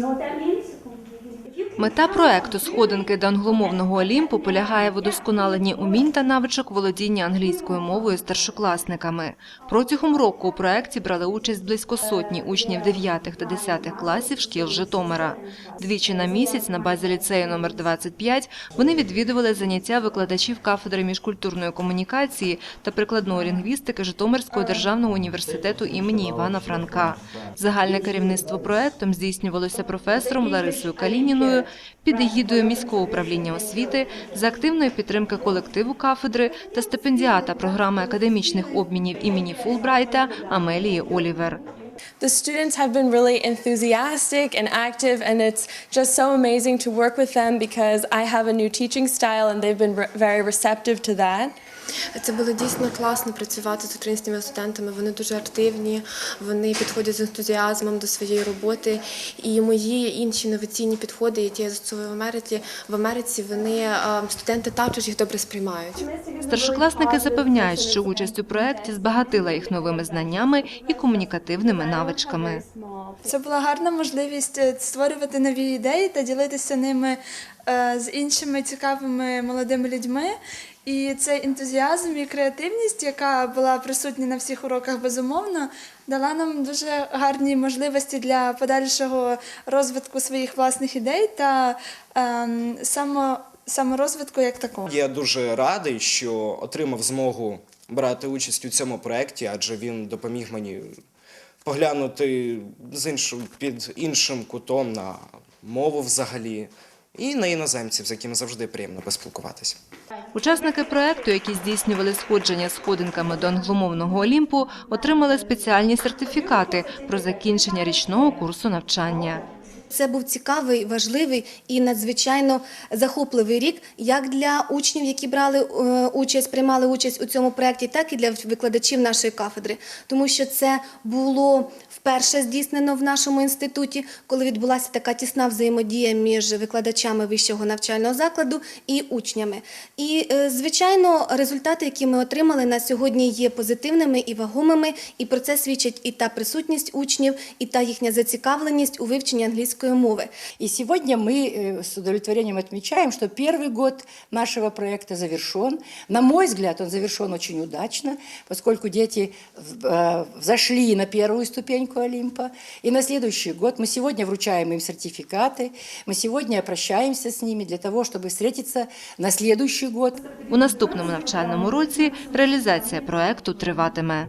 You know what that means? Мета проекту Сходинки до англомовного Олімпу полягає в удосконаленні умінь та навичок володіння англійською мовою старшокласниками. Протягом року у проекті брали участь близько сотні учнів 9 та 10 класів шкіл Житомира. Двічі на місяць на базі ліцею номер 25 вони відвідували заняття викладачів кафедри міжкультурної комунікації та прикладної лінгвістики Житомирського державного університету імені Івана Франка. Загальне керівництво проектом здійснювалося професором Ларисою Калініною під егідою міського управління освіти за активної підтримки колективу кафедри та стипендіата програми академічних обмінів імені Фулбрайта Амелії Олівер. The students have been really enthusiastic and active, and it's just so amazing to work with them because I have a new teaching style and they've been very receptive to that. Це було дійсно класно працювати з українськими студентами. Вони дуже активні, вони підходять з ентузіазмом до своєї роботи. І мої інші інноваційні підходи, які я застосовую в Америці, в Америці вони е, студенти також їх добре сприймають. Старшокласники запевняють, що участь у проєкті збагатила їх новими знаннями і комунікативними навичками. Це була гарна можливість е, створювати нові ідеї та ділитися ними е, з іншими цікавими молодими людьми. І цей ентузіазм і креативність, яка була присутня на всіх уроках, безумовно, дала нам дуже гарні можливості для подальшого розвитку своїх власних ідей та ем, само, саморозвитку як такого. Я дуже радий, що отримав змогу брати участь у цьому проєкті, адже він допоміг мені поглянути з іншим, під іншим кутом на мову взагалі і на іноземців, з якими завжди приємно поспілкуватися. Учасники проекту, які здійснювали сходження сходинками до англомовного Олімпу, отримали спеціальні сертифікати про закінчення річного курсу навчання. Це був цікавий, важливий і надзвичайно захопливий рік, як для учнів, які брали е, участь, приймали участь у цьому проєкті, так і для викладачів нашої кафедри, тому що це було вперше здійснено в нашому інституті, коли відбулася така тісна взаємодія між викладачами вищого навчального закладу і учнями. І, е, звичайно, результати, які ми отримали на сьогодні, є позитивними і вагомими, і про це свідчить і та присутність учнів, і та їхня зацікавленість у вивченні англійської мови. И сегодня мы э, с удовлетворением отмечаем, что первый год нашего проекта завершен. На мой взгляд, он завершен очень удачно, поскольку дети э, взошли на первую ступеньку Олимпа. И на следующий год мы сегодня вручаем им сертификаты, мы сегодня прощаемся с ними для того, чтобы встретиться на следующий год. У наступному навчальному році реалізація проекту триватиме.